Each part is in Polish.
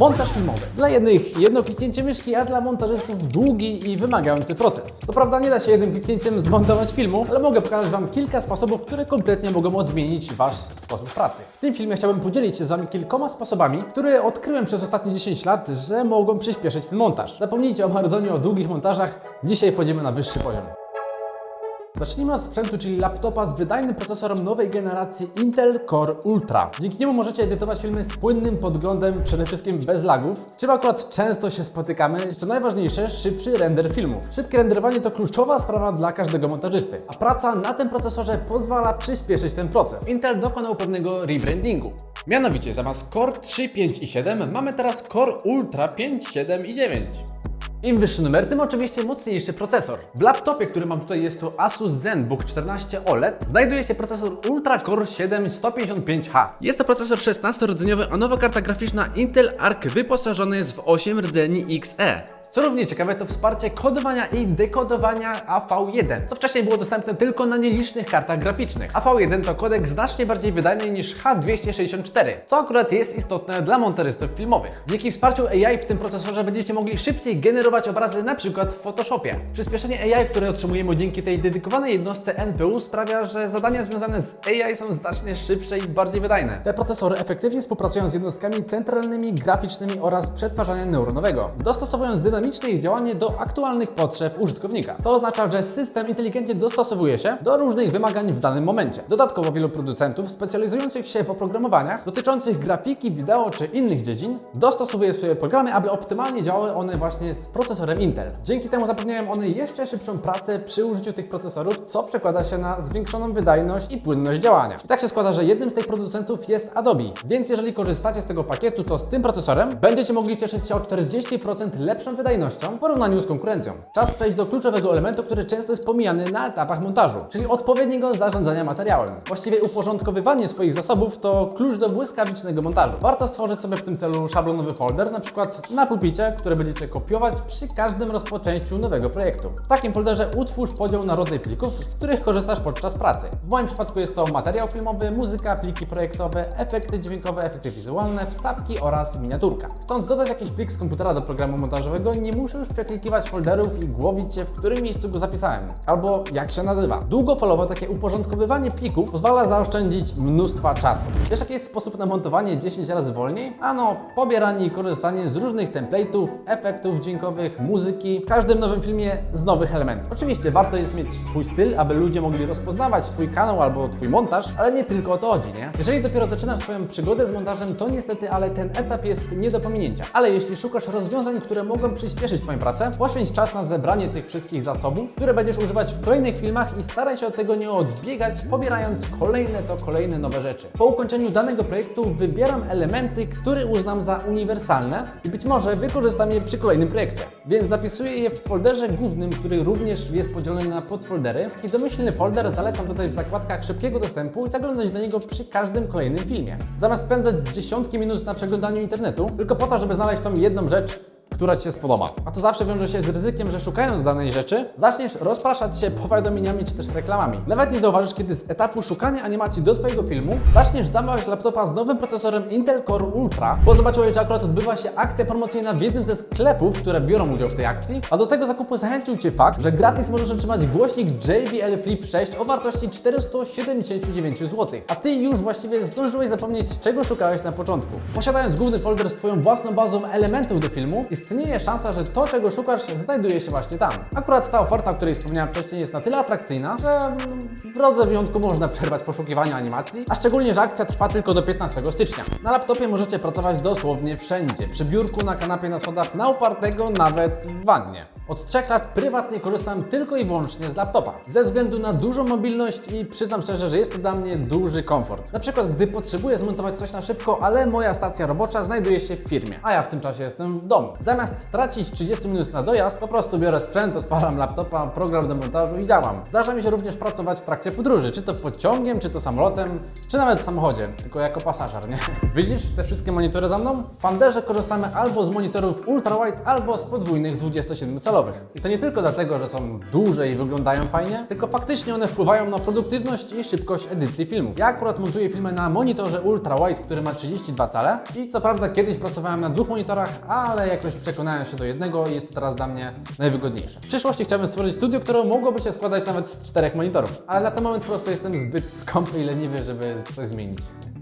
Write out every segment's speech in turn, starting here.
Montaż filmowy. Dla jednych jedno kliknięcie myszki, a dla montażystów długi i wymagający proces. Co prawda nie da się jednym kliknięciem zmontować filmu, ale mogę pokazać Wam kilka sposobów, które kompletnie mogą odmienić Wasz sposób pracy. W tym filmie chciałbym podzielić się z Wami kilkoma sposobami, które odkryłem przez ostatnie 10 lat, że mogą przyspieszyć ten montaż. Zapomnijcie o marudzeniu o długich montażach, dzisiaj wchodzimy na wyższy poziom. Zacznijmy od sprzętu, czyli laptopa z wydajnym procesorem nowej generacji Intel Core Ultra. Dzięki niemu możecie edytować filmy z płynnym podglądem, przede wszystkim bez lagów, z czym akurat często się spotykamy. Co najważniejsze, szybszy render filmów. Szybkie renderowanie to kluczowa sprawa dla każdego montażysty, a praca na tym procesorze pozwala przyspieszyć ten proces. Intel dokonał pewnego rebrandingu. Mianowicie zamiast Core 3, 5 i 7 mamy teraz Core Ultra 5, 7 i 9. Im wyższy numer, tym oczywiście mocniejszy procesor. W laptopie, który mam tutaj jest to Asus ZenBook 14 OLED, znajduje się procesor Ultra Core 7 155H. Jest to procesor 16-rdzeniowy, a nowa karta graficzna Intel Arc wyposażona jest w 8 rdzeni XE. Co równie ciekawe to wsparcie kodowania i dekodowania AV1, co wcześniej było dostępne tylko na nielicznych kartach graficznych. AV1 to kodek znacznie bardziej wydajny niż H264, co akurat jest istotne dla monterystów filmowych. Dzięki wsparciu AI w tym procesorze będziecie mogli szybciej generować obrazy przykład w Photoshopie. Przyspieszenie AI, które otrzymujemy dzięki tej dedykowanej jednostce NPU sprawia, że zadania związane z AI są znacznie szybsze i bardziej wydajne. Te procesory efektywnie współpracują z jednostkami centralnymi, graficznymi oraz przetwarzania neuronowego, dostosowując dynamicznie ich działanie do aktualnych potrzeb użytkownika. To oznacza, że system inteligentnie dostosowuje się do różnych wymagań w danym momencie. Dodatkowo wielu producentów specjalizujących się w oprogramowaniach dotyczących grafiki, wideo czy innych dziedzin dostosowuje swoje programy, aby optymalnie działały one właśnie z procesorem Intel. Dzięki temu zapewniają one jeszcze szybszą pracę przy użyciu tych procesorów, co przekłada się na zwiększoną wydajność i płynność działania. I tak się składa, że jednym z tych producentów jest Adobe, więc jeżeli korzystacie z tego pakietu, to z tym procesorem będziecie mogli cieszyć się o 40% lepszą wydajnością w porównaniu z konkurencją. Czas przejść do kluczowego elementu, który często jest pomijany na etapach montażu, czyli odpowiedniego zarządzania materiałem. Właściwie uporządkowywanie swoich zasobów to klucz do błyskawicznego montażu. Warto stworzyć sobie w tym celu szablonowy folder, na przykład na pulpicie, który będziecie kopiować przy każdym rozpoczęciu nowego projektu. W takim folderze utwórz podział na rodzaj plików, z których korzystasz podczas pracy. W moim przypadku jest to materiał filmowy, muzyka, pliki projektowe, efekty dźwiękowe, efekty wizualne, wstawki oraz miniaturka. Chcąc dodać jakiś plik z komputera do programu montażowego, nie muszę już przeklikiwać folderów i głowić się, w którym miejscu go zapisałem, albo jak się nazywa. Długofalowo takie uporządkowywanie plików pozwala zaoszczędzić mnóstwa czasu. Wiesz jaki jest sposób na montowanie 10 razy wolniej? Ano, pobieranie i korzystanie z różnych template'ów, efektów dźwiękowych, muzyki, w każdym nowym filmie z nowych elementów. Oczywiście warto jest mieć swój styl, aby ludzie mogli rozpoznawać Twój kanał albo Twój montaż, ale nie tylko o to chodzi, nie? Jeżeli dopiero zaczynasz swoją przygodę z montażem, to niestety, ale ten etap jest nie do pominięcia. Ale jeśli szukasz rozwiązań, które mogą przyspieszyć Twoją pracę, poświęć czas na zebranie tych wszystkich zasobów, które będziesz używać w kolejnych filmach i staraj się od tego nie odbiegać, pobierając kolejne to kolejne nowe rzeczy. Po ukończeniu danego projektu wybieram elementy, które uznam za uniwersalne i być może wykorzystam je przy kolejnym projekcie. Więc zapisuję je w folderze głównym, który również jest podzielony na podfoldery i domyślny folder zalecam tutaj w zakładkach szybkiego dostępu i zaglądać do niego przy każdym kolejnym filmie. Zamiast spędzać dziesiątki minut na przeglądaniu internetu, tylko po to, żeby znaleźć tą jedną rzecz, która Ci się spodoba. A to zawsze wiąże się z ryzykiem, że szukając danej rzeczy, zaczniesz rozpraszać się powiadomieniami czy też reklamami. Nawet nie zauważysz, kiedy z etapu szukania animacji do Twojego filmu zaczniesz zamawiać laptopa z nowym procesorem Intel Core Ultra, bo zobaczyłeś, że akurat odbywa się akcja promocyjna w jednym ze sklepów, które biorą udział w tej akcji, a do tego zakupu zachęcił Cię fakt, że gratis możesz otrzymać głośnik JBL Flip 6 o wartości 479 zł. A Ty już właściwie zdążyłeś zapomnieć, czego szukałeś na początku. Posiadając główny folder z Twoją własną bazą elementów do filmu, istnieje szansa, że to, czego szukasz, znajduje się właśnie tam. Akurat ta oferta, o której wspomniałem wcześniej, jest na tyle atrakcyjna, że mm, w drodze wyjątku można przerwać poszukiwania animacji, a szczególnie, że akcja trwa tylko do 15 stycznia. Na laptopie możecie pracować dosłownie wszędzie. Przy biurku, na kanapie, na schodach, na upartego, nawet w wannie. Od trzech lat prywatnie korzystam tylko i wyłącznie z laptopa. Ze względu na dużą mobilność i przyznam szczerze, że jest to dla mnie duży komfort. Na przykład, gdy potrzebuję zmontować coś na szybko, ale moja stacja robocza znajduje się w firmie, a ja w tym czasie jestem w domu. Zamiast tracić 30 minut na dojazd, po prostu biorę sprzęt, odpalam laptopa, program do montażu i działam. Zdarza mi się również pracować w trakcie podróży, czy to pociągiem, czy to samolotem, czy nawet w samochodzie, tylko jako pasażer, nie? Widzisz te wszystkie monitory za mną? W Fanderze korzystamy albo z monitorów ultrawide, albo z podwójnych 27 calowych. Calowych. I to nie tylko dlatego, że są duże i wyglądają fajnie, tylko faktycznie one wpływają na produktywność i szybkość edycji filmów. Ja akurat montuję filmy na monitorze ultra wide, który ma 32 cale i co prawda kiedyś pracowałem na dwóch monitorach, ale jakoś przekonałem się do jednego i jest to teraz dla mnie najwygodniejsze. W przyszłości chciałbym stworzyć studio, które mogłoby się składać nawet z czterech monitorów, ale na ten moment po prostu jestem zbyt skąpy i leniwy, żeby coś zmienić.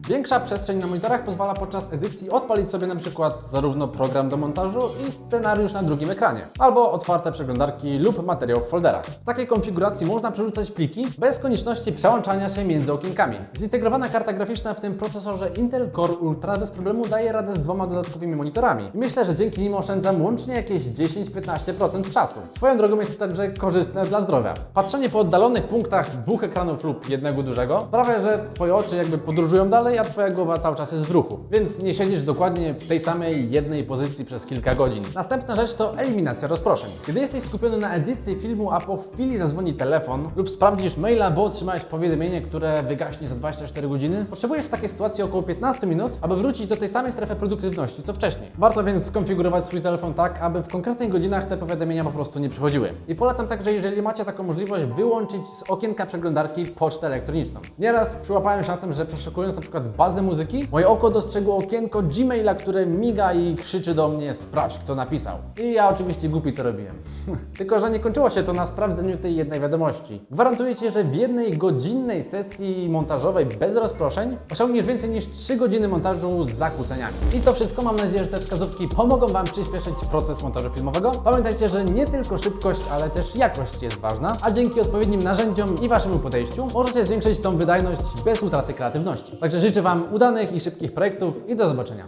Większa przestrzeń na monitorach pozwala podczas edycji odpalić sobie na przykład zarówno program do montażu i scenariusz na drugim ekranie, albo otwarte przeglądarki lub materiał w folderach. W takiej konfiguracji można przerzucać pliki bez konieczności przełączania się między okienkami. Zintegrowana karta graficzna w tym procesorze Intel Core Ultra bez problemu daje radę z dwoma dodatkowymi monitorami. I myślę, że dzięki nim oszczędzam łącznie jakieś 10-15% czasu. Swoją drogą jest to także korzystne dla zdrowia. Patrzenie po oddalonych punktach dwóch ekranów lub jednego dużego sprawia, że Twoje oczy jakby podróżują dalej, a Twoja głowa cały czas jest w ruchu. Więc nie siedzisz dokładnie w tej samej jednej pozycji przez kilka godzin. Następna rzecz to eliminacja rozproszeń. Kiedy jesteś skupiony na edycji filmu, a po chwili zadzwoni telefon lub sprawdzisz maila, bo otrzymałeś powiadomienie, które wygaśnie za 24 godziny, potrzebujesz w takiej sytuacji około 15 minut, aby wrócić do tej samej strefy produktywności co wcześniej. Warto więc skonfigurować swój telefon tak, aby w konkretnych godzinach te powiadomienia po prostu nie przychodziły. I polecam także, jeżeli macie taką możliwość, wyłączyć z okienka przeglądarki pocztę elektroniczną. Nieraz przyłapałem się na tym, że przeszukując na przykład bazę muzyki, moje oko dostrzegło okienko Gmaila, które miga i krzyczy do mnie sprawdź kto napisał. I ja oczywiście głupi to robiłem. Tylko, że nie kończyło się to na sprawdzeniu tej jednej wiadomości. Gwarantuję Ci, że w jednej godzinnej sesji montażowej bez rozproszeń osiągniesz więcej niż 3 godziny montażu z zakłóceniami. I to wszystko, mam nadzieję, że te wskazówki pomogą Wam przyspieszyć proces montażu filmowego. Pamiętajcie, że nie tylko szybkość, ale też jakość jest ważna, a dzięki odpowiednim narzędziom i Waszemu podejściu możecie zwiększyć tą wydajność bez utraty kreatywności. Także życzę Wam udanych i szybkich projektów i do zobaczenia.